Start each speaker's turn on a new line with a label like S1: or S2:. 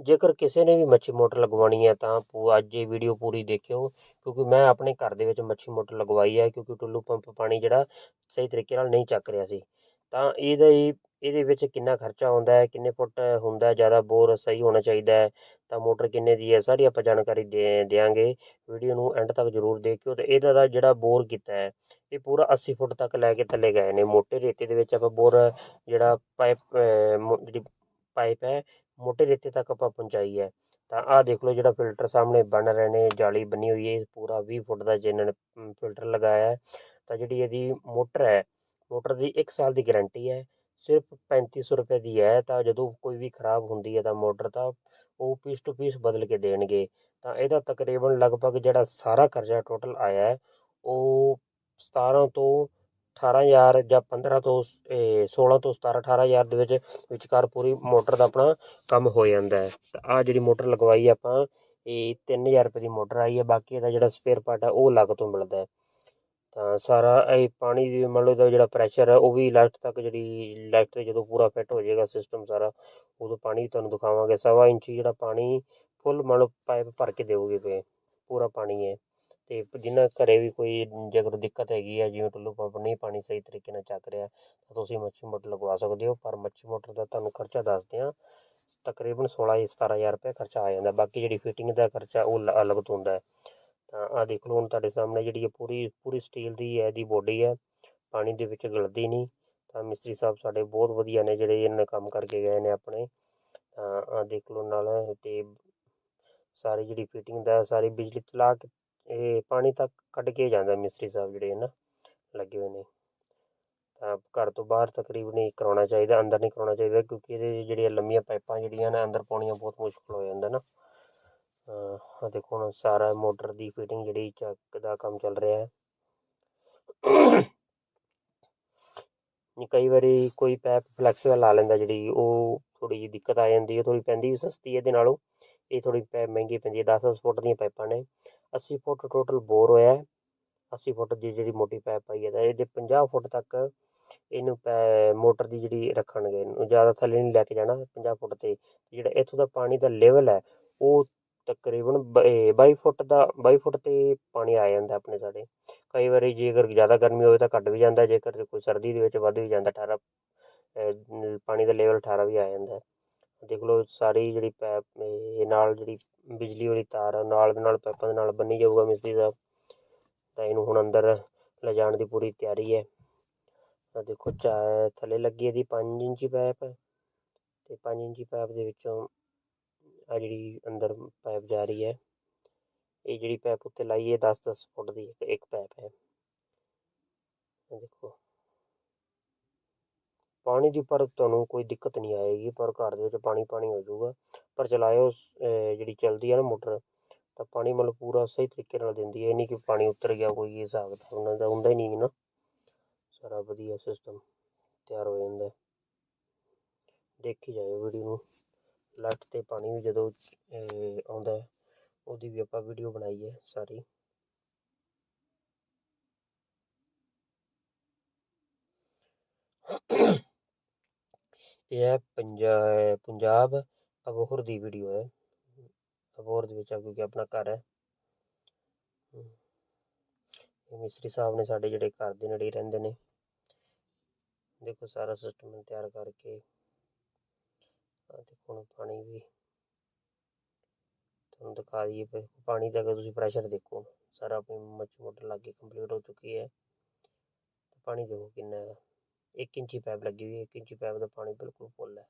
S1: ਜੇਕਰ ਕਿਸੇ ਨੇ ਵੀ ਮੱਛੀ ਮੋਟਰ ਲਗਵਾਉਣੀ ਹੈ ਤਾਂ ਪੂ, ਅੱਜ ਇਹ ਵੀਡੀਓ ਪੂਰੀ ਦੇਖਿਓ, ਕਿਉਂਕਿ ਮੈਂ ਆਪਣੇ ਘਰ ਦੇ ਵਿੱਚ ਮੱਛੀ ਮੋਟਰ ਲਗਵਾਈ ਹੈ, ਕਿਉਂਕਿ ਟੁੱਲੂ ਪੰਪ ਪਾਣੀ ਜਿਹੜਾ ਸਹੀ ਤਰੀਕੇ ਨਾਲ ਨਹੀਂ ਚੱਕ ਰਿਹਾ ਸੀ। ਤਾਂ ਇਹਦਾ ਹੀ, ਇਹਦੇ ਵਿੱਚ ਕਿੰਨਾ ਖਰਚਾ ਆਉਂਦਾ ਹੈ, ਕਿੰਨੇ ਫੁੱਟ ਹੁੰਦਾ ਹੈ, ਜ਼ਿਆਦਾ ਬੋਰ ਸਹੀ ਹੋਣਾ ਚਾਹੀਦਾ ਹੈ, ਤਾਂ ਮੋਟਰ ਕਿੰਨੇ ਦੀ ਹੈ, ਸਾਰੀ ਆਪਾਂ ਜਾਣਕਾਰੀ ਦੇ, ਦਿਆਂਗੇ। ਵੀਡੀਓ ਨੂੰ ਐਂਡ ਤੱਕ ਜ਼ਰੂਰ ਦੇਖਿਓ ਤੇ ਇਹਦਾ ਦਾ ਜਿਹੜਾ ਬੋਰ ਕੀਤਾ ਹੈ, ਇਹ ਪੂਰਾ 80 ਫੁੱਟ ਤੱਕ ਲੈ ਕੇ ਥੱਲੇ ਗਏ ਨੇ। ਮੋਟੇ ਰੇਤੇ ਦੇ ਵਿੱਚ ਆਪਾਂ ਬੋਰ ਜਿਹੜਾ ਪਾਈਪ ਜਿਹੜੀ ਪਾਈਪ ਹੈ ਮੋਟੇ ਰੇਤੇ ਤੱਕ ਆਪਾਂ ਪਹੁੰਚਾਈ ਹੈ। ਤਾਂ ਆਹ ਦੇਖ ਲਓ ਜਿਹੜਾ ਫਿਲਟਰ ਸਾਹਮਣੇ ਬਣ ਰਹੇ ਨੇ, ਜਾਲੀ ਬਣੀ ਹੋਈ ਹੈ ਪੂਰਾ 20 ਫੁੱਟ ਦਾ ਜਿਹਨਾਂ ਨੇ ਫਿਲਟਰ ਲਗਾਇਆ ਹੈ। ਤਾਂ ਜਿਹੜੀ ਇਹਦੀ ਮੋਟਰ ਹੈ, ਮੋਟਰ ਦੀ 1 ਸਾਲ ਦੀ ਗਾਰੰਟੀ ਹੈ, ਸਿਰਫ 3500 ਰੁਪਏ ਦੀ ਹੈ। ਤਾਂ ਜਦੋਂ ਕੋਈ ਵੀ ਖਰਾਬ ਹੁੰਦੀ ਹੈ ਤਾਂ ਮੋਟਰ ਤਾਂ ਉਹ ਪੀਸ ਟੂ ਪੀਸ ਬਦਲ ਕੇ ਦੇਣਗੇ। ਤਾਂ ਇਹਦਾ ਤਕਰੀਬਨ ਲਗਭਗ ਜਿਹੜਾ ਸਾਰਾ ਖਰਚਾ ਟੋਟਲ ਆਇਆ ਹੈ, ਉਹ 17 ਤੋਂ 18000 ਜਾਂ 15 ਤੋਂ 16 ਤੋਂ 17 18000 ਦੇ ਵਿੱਚ ਵਿਚਕਾਰ ਪੂਰੀ ਮੋਟਰ ਦਾ ਆਪਣਾ ਕੰਮ ਹੋ ਜਾਂਦਾ ਹੈ। ਤਾਂ ਆ ਜਿਹੜੀ ਮੋਟਰ ਲਗਵਾਈ ਆਪਾਂ, ਇਹ 3000 ਰੁਪਏ ਦੀ ਮੋਟਰ ਆਈ ਹੈ। ਬਾਕੀ ਇਹਦਾ ਜਿਹੜਾ ਸਪੇਅਰ ਪਾਰਟ ਹੈ, ਉਹ ਅਲੱਗ ਤੋਂ ਮਿਲਦਾ ਹੈ। ਤਾਂ ਸਾਰਾ ਇਹ ਪਾਣੀ ਦੀ ਮੰਨ ਲਓ ਦਾ ਜਿਹੜਾ ਪ੍ਰੈਸ਼ਰ ਹੈ, ਉਹ ਵੀ ਲਾਸਟ ਤੱਕ ਜਿਹੜੀ ਲਾਸਟ ਤੇ ਜਦੋਂ ਪੂਰਾ ਫਿੱਟ ਹੋ ਜਾਏਗਾ ਸਿਸਟਮ ਸਾਰਾ, ਉਦੋਂ ਪਾਣੀ ਤੁਹਾਨੂੰ ਦਿਖਾਵਾਂਗੇ। ਸਵਾ ਇੰਚੀ ਜਿਹੜਾ ਪਾਣੀ ਫੁੱਲ ਮੰਨ ਲਓ ਪਾਈਪ ਭਰ ਕੇ ਦੇਵੋਗੇ ਪਏ, ਪੂਰਾ ਪਾਣੀ ਹੈ। ਅਤੇ ਜਿਨ੍ਹਾਂ ਘਰ ਵੀ ਕੋਈ ਜੇਕਰ ਦਿੱਕਤ ਹੈਗੀ ਹੈ ਜਿਵੇਂ ਟੁੱਲੂ ਪੰਪ ਨਹੀਂ ਪਾਣੀ ਸਹੀ ਤਰੀਕੇ ਨਾਲ ਚੱਕ ਰਿਹਾ, ਤਾਂ ਤੁਸੀਂ ਮੱਛੀ ਮੋਟਰ ਲਗਵਾ ਸਕਦੇ ਹੋ, ਪਰ ਮੱਛੀ ਮੋਟਰ ਦਾ ਤੁਹਾਨੂੰ ਖਰਚਾ ਦੱਸਦੇ ਹਾਂ ਤਕਰੀਬਨ 16 17000 ਰੁਪਏ ਖਰਚਾ ਆ ਜਾਂਦਾ, ਬਾਕੀ ਜਿਹੜੀ ਫਿਟਿੰਗ ਦਾ ਖਰਚਾ ਉਹ ਅਲੱਗ ਤੋਂ ਹੁੰਦਾ ਹੈ। ਤਾਂ ਆਹ ਦੇਖ ਲਓ ਹੁਣ ਤੁਹਾਡੇ ਸਾਹਮਣੇ ਜਿਹੜੀ ਪੂਰੀ ਪੂਰੀ ਸਟੀਲ ਦੀ ਹੈ ਇਹਦੀ ਬੋਡੀ ਹੈ, ਪਾਣੀ ਦੇ ਵਿੱਚ ਗਲਦੀ ਨਹੀਂ, ਤਾਂ ਮਿਸਤਰੀ ਸਾਹਿਬ ਸਾਡੇ ਬਹੁਤ ਵਧੀਆ ਨੇ ਜਿਹੜੇ ਇਹਨਾਂ ਕੰਮ ਕਰਕੇ ਗਏ ਨੇ ਆਪਣੇ, ਤਾਂ ਆਹ ਦੇਖ ਲਓ ਨਾਲ ਤੇ ਸਾਰੀ ਜਿਹੜੀ ਫਿਟਿੰਗ ਦਾ, ਸਾਰੀ ਬਿਜਲੀ ਚਲਾ ਕੇ ਇਹ ਪਾਣੀ ਤੱਕ ਕੱਢ ਕੇ ਜਾਂਦਾ ਮਿਸਤਰੀ ਸਾਹਿਬ ਜਿਹੜੇ ਨਾ ਲੱਗੇ ਹੋਏ ਨੇ। ਤਾਂ ਘਰ ਤੋਂ ਬਾਹਰ ਤਕਰੀਬਨ ਹੀ ਕਰਾਉਣਾ ਚਾਹੀਦਾ, ਅੰਦਰ ਨਹੀਂ ਕਰਾਉਣਾ ਚਾਹੀਦਾ, ਕਿਉਂਕਿ ਇਹਦੇ ਜਿਹੜੀਆਂ ਲੰਮੀਆਂ ਪਾਈਪਾਂ ਜਿਹੜੀਆਂ ਨੇ, ਅੰਦਰ ਪਾਉਣੀਆਂ ਬਹੁਤ ਮੁਸ਼ਕਲ ਹੋ ਜਾਂਦਾ ਨਾ। ਆ ਦੇਖੋ ਹੁਣ ਸਾਰਾ ਮੋਟਰ ਦੀ ਫਿਟਿੰਗ ਜਿਹੜੀ ਚੱਕ ਦਾ ਕੰਮ ਚੱਲ ਰਿਹਾ ਹੈ। ਕਈ ਵਾਰੀ ਕੋਈ ਪੈਪ ਫਲੈਕਸੀਬਲ ਲਾ ਲੈਂਦਾ ਜਿਹੜੀ ਉਹ ਥੋੜੀ ਜਿਹੀ ਦਿੱਕਤ ਆ ਜਾਂਦੀ ਹੈ ਥੋੜੀ ਪੈਂਦੀ ਵੀ ਸਸਤੀ ਇਹਦੇ ਨਾਲੋਂ। ਇਹ ਥੋੜੀ ਪੈਪ ਮਹਿੰਗੀ ਪੈਂਦੀ ਹੈ 10-10 ਫੁੱਟ ਦੀਆਂ ਪਾਈਪਾਂ ਨੇ। 80 ਫੁੱਟ ਟੋਟਲ ਬੋਰ ਹੋਇਆ 80 ਫੁੱਟ ਦੀ ਜਿਹੜੀ ਮੋਟੀ ਪਾਈਪ ਪਾਈ ਹੈ ਤਾਂ ਇਹਦੇ 50 ਫੁੱਟ ਤੱਕ ਇਹਨੂੰ ਮੋਟਰ ਦੀ ਜਿਹੜੀ ਰੱਖਣਗੇ ਇਹਨੂੰ। ਜ਼ਿਆਦਾ ਥੱਲੇ ਨਹੀਂ ਲੈ ਕੇ ਜਾਣਾ 50 ਫੁੱਟ ਤੇ। ਜਿਹੜਾ ਇੱਥੋਂ ਦਾ ਪਾਣੀ ਦਾ ਲੈਵਲ ਹੈ, ਉਹ ਤਕਰੀਬਨ 22 ਫੁੱਟ ਦਾ 22 ਫੁੱਟ ਤੇ ਪਾਣੀ ਆ ਜਾਂਦਾ ਆਪਣੇ ਸਾਡੇ। ਕਈ ਵਾਰੀ ਜੇਕਰ ਜ਼ਿਆਦਾ ਗਰਮੀ ਹੋਵੇ ਤਾਂ ਘੱਟ ਵੀ ਜਾਂਦਾ, ਜੇਕਰ ਕੋਈ ਸਰਦੀ ਦੇ ਵਿੱਚ ਵੱਧ ਵੀ ਜਾਂਦਾ 18 ਪਾਣੀ ਦਾ ਲੈਵਲ 18 ਵੀ ਆ ਜਾਂਦਾ। ਦੇਖ ਲਓ ਸਾਰੀ ਜਿਹੜੀ ਪੈਪ ਇਹ ਨਾਲ ਜਿਹੜੀ ਬਿਜਲੀ ਵਾਲੀ ਤਾਰ ਆ, ਨਾਲ ਦੇ ਨਾਲ ਪੈਪਾਂ ਦੇ ਨਾਲ ਬੰਨੀ ਜਾਊਗਾ ਮਿਸਤਰੀ ਸਾਹਿਬ ਤਾਂ ਇਹਨੂੰ ਹੁਣ ਅੰਦਰ ਲਿਜਾਣ ਦੀ ਪੂਰੀ ਤਿਆਰੀ ਹੈ। ਆ ਦੇਖੋ, ਚਾ, ਥੱਲੇ ਲੱਗੀ ਇਹਦੀ 5 ਇੰਚੀ ਪਾਈਪ ਤੇ 5 ਇੰਚੀ ਪਾਈਪ ਦੇ ਵਿੱਚੋਂ ਆ ਜਿਹੜੀ ਅੰਦਰ ਪਾਈਪ ਜਾ ਰਹੀ ਹੈ, ਇਹ ਜਿਹੜੀ ਪਾਈਪ ਉੱਤੇ ਲਾਈ ਹੈ 10-10 ਫੁੱਟ ਦੀ ਇੱਕ ਪਾਈਪ ਹੈ। ਦੇਖੋ। ਪਾਣੀ ਦੀ ਪਰ ਤੁਹਾਨੂੰ ਕੋਈ ਦਿੱਕਤ ਨਹੀਂ ਆਏਗੀ, ਪਰ ਘਰ ਦੇ ਵਿੱਚ ਪਾਣੀ ਪਾਣੀ ਹੋ ਜਾਊਗਾ। ਪਰ ਚਲਾਇਓ ਜਿਹੜੀ ਚੱਲਦੀ ਆ ਨਾ ਮੋਟਰ, ਤਾਂ ਪਾਣੀ ਮਤਲਬ ਪੂਰਾ ਸਹੀ ਤਰੀਕੇ ਨਾਲ ਦਿੰਦੀ ਹੈ ਇਹ ਨਹੀਂ ਕਿ ਪਾਣੀ ਉਤਰ ਗਿਆ ਕੋਈ ਹਿਸਾਬ ਤਾਂ ਉਹਨਾਂ ਦਾ ਹੁੰਦਾ ਹੀ ਨਹੀਂ ਨਾ। ਸਾਰਾ ਵਧੀਆ ਸਿਸਟਮ ਤਿਆਰ ਹੋ ਜਾਂਦਾ। ਦੇਖੀ ਜਾਇਓ ਵੀਡੀਓ ਨੂੰ। ਲਾਸਟ ਤੇ ਪਾਣੀ ਵੀ ਜਦੋਂ ਆਉਂਦਾ ਉਹਦੀ ਵੀ ਆਪਾਂ ਵੀਡੀਓ ਬਣਾਈ ਹੈ ਸਾਰੀ। ਇਹ ਹੈ ਪੰਜਾਬ ਪੰਜਾਬ ਅਬੋਹਰ ਦੀ ਵੀਡੀਓ ਹੈ। ਅਬੋਹਰ ਦੇ ਵਿੱਚ ਆ ਕਿਉਂਕਿ ਆਪਣਾ ਘਰ ਹੈ। ਇਹ ਮਿਸਤਰੀ ਸਾਹਿਬ ਨੇ ਸਾਡੇ ਜਿਹੜੇ ਘਰ ਦੇ ਨੇੜੇ ਰਹਿੰਦੇ ਨੇ। ਦੇਖੋ ਸਾਰਾ ਸਿਸਟਮ ਤਿਆਰ ਕਰਕੇ। ਆ ਦੇਖੋ ਹੁਣ ਪਾਣੀ ਵੀ। ਤੁਹਾਨੂੰ ਦਿਖਾ ਦਈਏ ਪਾਣੀ ਦਾ ਅਗਰ ਤੁਸੀਂ ਪ੍ਰੈਸ਼ਰ ਦੇਖੋ, ਸਾਰਾ ਆਪਣੀ ਮੱਛੀ ਮੋਟਰ ਲੱਗ ਕੇ ਕੰਪਲੀਟ ਹੋ ਚੁੱਕੀ ਹੈ। ਪਾਣੀ ਦੇਖੋ ਕਿੰਨਾ ਹੈ ਇੱਕ ਇੰਚੀ ਪਾਈਪ ਲੱਗੀ ਹੋਈ ਹੈ 1 ਇੰਚੀ ਪਾਈਪ ਦਾ ਪਾਣੀ ਬਿਲਕੁਲ ਫੁੱਲ ਹੈ।